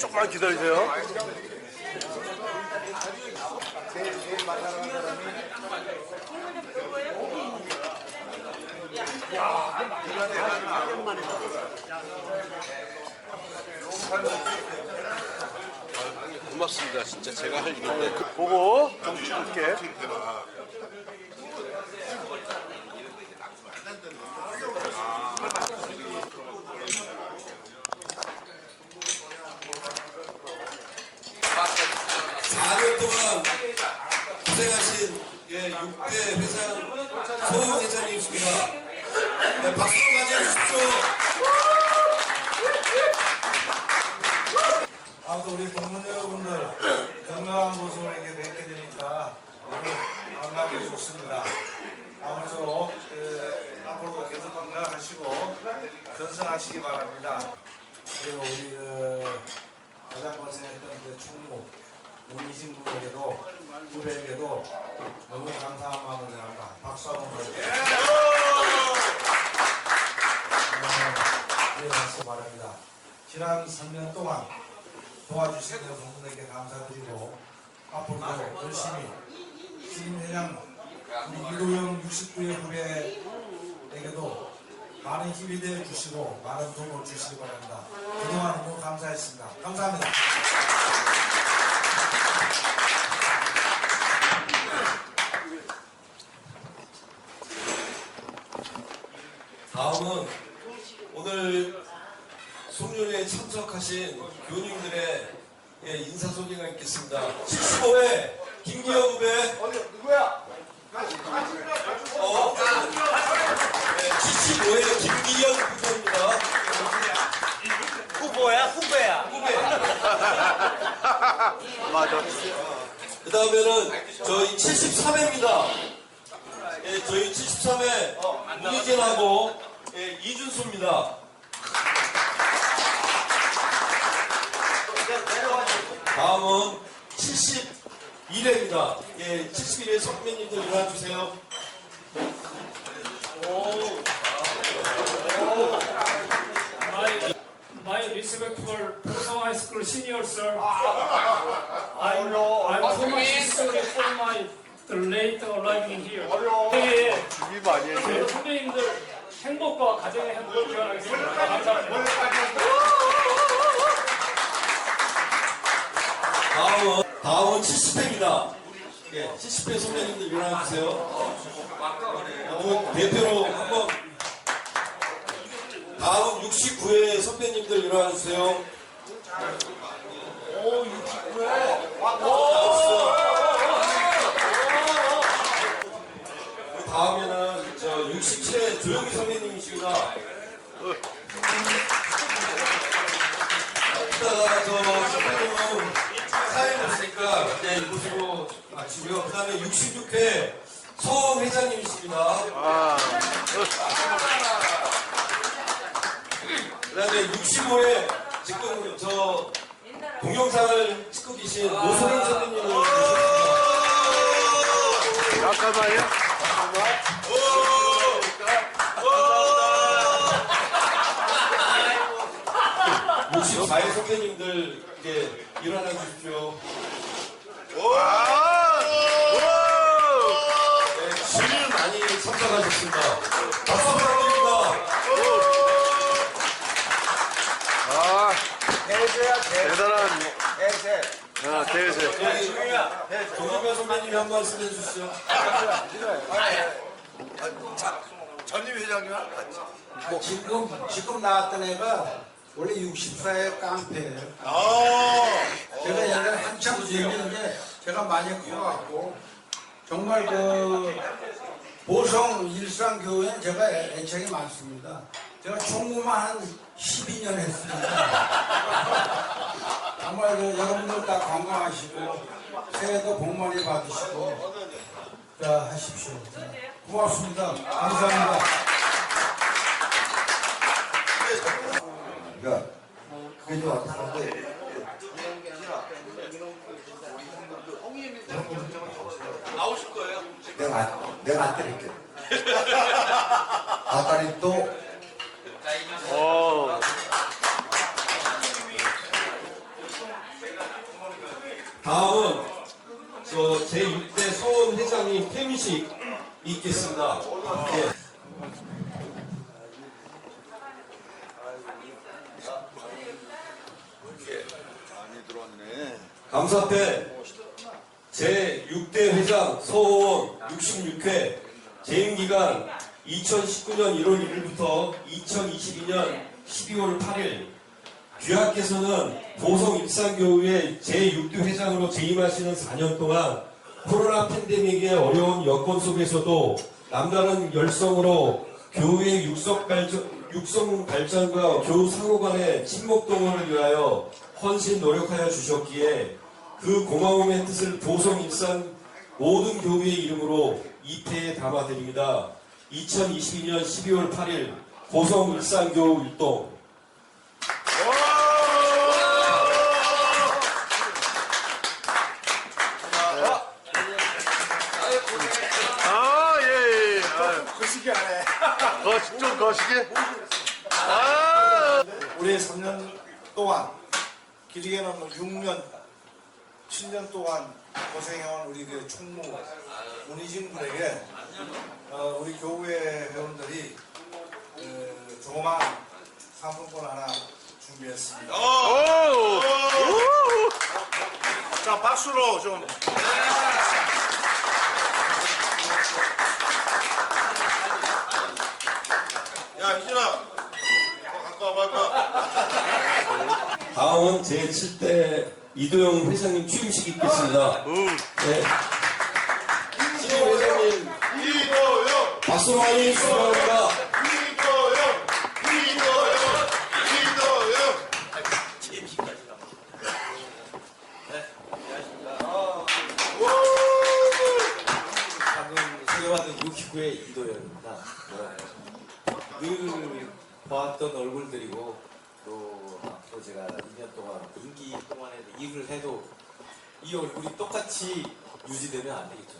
조금만 기다리세요. 고맙습니다. 진짜 제가 할 일인데. 보고 좀 찍을게. 동안 고생하신 예, 6대 회장 소영 회장님이십니다. 네, 박수로 맞이해주십시오. 아무튼 우리 동문 여러분들 건강한 모습으로 이렇게 뵙게 되니까 너무 반갑고 좋습니다. 아무쪼록 그, 앞으로도 계속 건강하시고 건승하시기 바랍니다. 그리고 우리 그 가장 고생했던 그 충무 우리 이진국에게도 후배에게도 너무 감사한 마음을 전합니다. 박수 한번 보내주세요. 네, 말씀 바랍니다. 지난 3년 동안 도와주신 분들에게 감사드리고 앞으로도 열심히 지금 회장 우리 이도영 69회 후배에게도 많은 힘이 되어 주시고 많은 도움을 주시기 바랍니다. 그동안 너무 감사했습니다. 감사합니다. 다음은 오늘 송년회에 참석하신 교님들의 예, 인사 소개가 있겠습니다. 75회 김기현 후배. 누구야? 어? 네, 75회 김기현 후배입니다. 후보야 후배야 후배. 맞아. 그 다음에는 저희 73회입니다. 예, 저희 73회 문희진하고 예, 이준수입니다. 다음은 71회입니다. 예, 71회 선배님들 일어나주세요. My, my respectful Posong High School senior sir. I'm, I'm so much sorry for my the late arriving here. 네, 준비 많이 했네. 네, 선배님들 행복과 가정의 행복을 기원하겠습니다. 감사합니다. 다음은, 다음은 70회입니다. 예, 70회 선배님들 일어나주세요. 오늘 대표로 한번 다음 69회 선배님들 일어나주세요. 오, 69회. 다음에는 저 67회 조영기 선배님이시구나. 이따가 저 선배님은 사연이 없으니까 네, 이곳으로 마치고요. 그 다음에 66회 서원 회장님이십니다. 아, 그 다음에 65회 지금 저 동영상을 찍고 계신 노소린 선배님을 모셨습니다. 잠깐만요. 64회 선배님들 이제 일어나 주십시오. 와! 네, 주일 많이 참석하셨습니다. 박수 부탁드립니다. 아, 대단한, 아, 대세. 조동현 선배님이 한 말씀 해주시죠. 전임 회장님랑 같이. 지금 지금 나왔던 애가 원래 64의 깡패예요. 아, 제가 옛날에 한참 얘기했는데 제가 많이 커갖고 정말 그 보성 일상교회는 제가 애- 애착이 많습니다. 제가 총무만 한 12년 했습니다. 정말 그 여러분들 다 건강하시고 새해도 복 많이 받으시고 자 하십시오. 고맙습니다. 감사합니다. 그러니까 그게 좀 안타까운데 나오실 거예요? 내가 안, 내가 안 때릴게 아까리 또 어, 다음은 저 제6대 서원 회장님 퇴임식 있겠습니다. 예. 많이 들어왔네. 감사패 제6대 회장 서원 66회 재임기간 2019년 1월 1일부터 2022년 12월 8일 귀하께서는 보성 일산교회 제6대 회장으로 재임하시는 4년 동안 코로나 팬데믹의 어려운 여건 속에서도 남다른 열성으로 교회의 육성 발전, 육성 발전과 교우 상호 간의 친목 동원을 위하여 헌신 노력하여 주셨기에 그 고마움의 뜻을 보성 일산 모든 교회의 이름으로 이패에 담아드립니다. 2022년 12월 8일 보성 일산교우 율동 아, 예, 예. 아, 거시기 안 해 거, 좀 거시게. 아, 올해 3년 동안 길게는 뭐 6년 7년 동안 고생해온 우리 그 총무 문희진 군에게 어, 우리 교회 회원들이 어, 조그만 상품권 하나 준비했습니다. 오! 자, 박수로 좀. 야, 희진아. 어, 갖고 와봐, 다음은 제7대 이도영 회장님 취임식 있겠습니다. 음. 네. 신임 회장님 이도영! 환영해 주시기 바랍니다. 이도영! 이도영! 이도영! 방금 소개받은 69의 이도현입니다. 늘 보았던 얼굴들이고 또 앞으로 제가 2년 동안 임기 동안에도 일을 해도 이 얼굴이 똑같이 유지되면 안 되겠죠.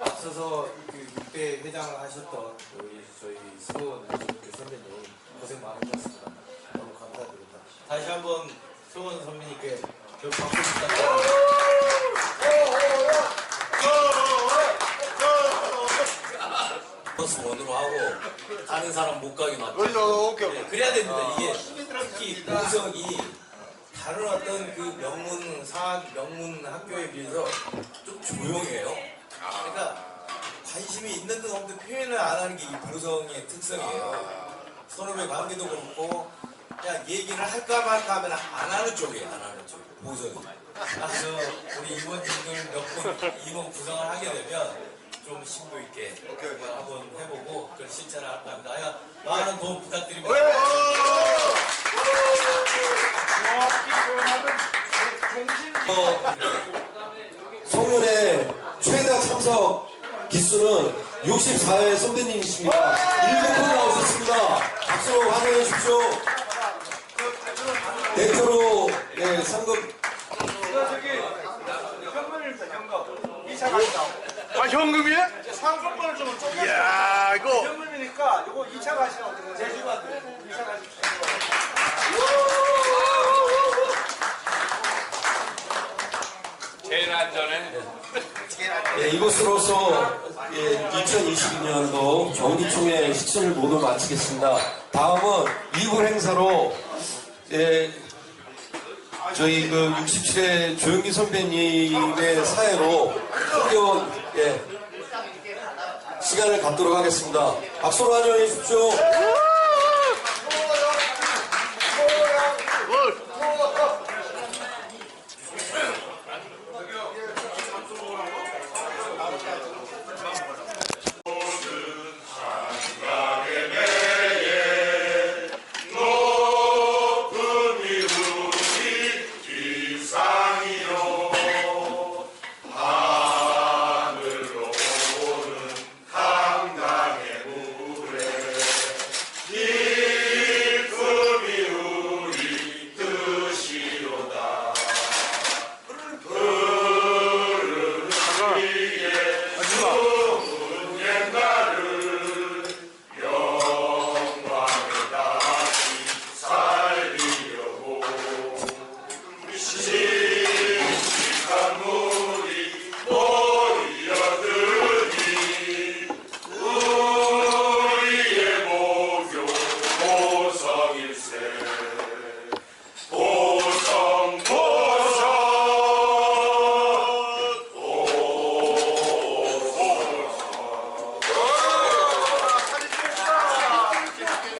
앞서서 그 6대 회장을 하셨던 저희, 저희 그 선배님 고생 많으셨습니다. 너무 감사드립니다. 다시 한번 수원 선배님께 저 박수 부탁드립니다. 버스 원으로 하고 다른 사람 못 가게 맞죠. 어디, 어, 오케이, 오케이. 네, 그래야 됩니다. 이게 특히 보성이 다른 어떤 그 명문 사학 명문 학교에 비해서 좀 조용해요. 그러니까 관심이 있는 듯 없는 듯 표현을 안 하는 게 이 보성의 특성이에요. 서로의 관계도 그렇고 그냥 얘기를 할까 말까 하면 안 하는 쪽이에요. 안 하는 쪽. 보성이. 그래서 우리 임원님들 몇분 임원 구성을 하게 되면 좀 심도 있게 한번 해보고 그걸 실천을 할까 합니다. 하여 많은 도움 부탁드립니다. 어, 송년회 최다 참석 기수는 64회 선배님이십니다. 1등 나오셨습니다. 박수로 환영해 주십시오. 대표로 예, 상금 아, 현금이야? 상품권을 좀 쪼개 이야, 이거. 현금이니까 이거 2차 가시면 어떻게 돼요? 제주반대 2차 가십시오. 예, 이것으로서 예, 2022년도 정기총회 식사를 모두 마치겠습니다. 다음은 2부 행사로 예, 저희 그 67회 조영기 선배님의 사회로 흥겨운 예, 시간을 갖도록 하겠습니다. 박수로 환영해 주십시오.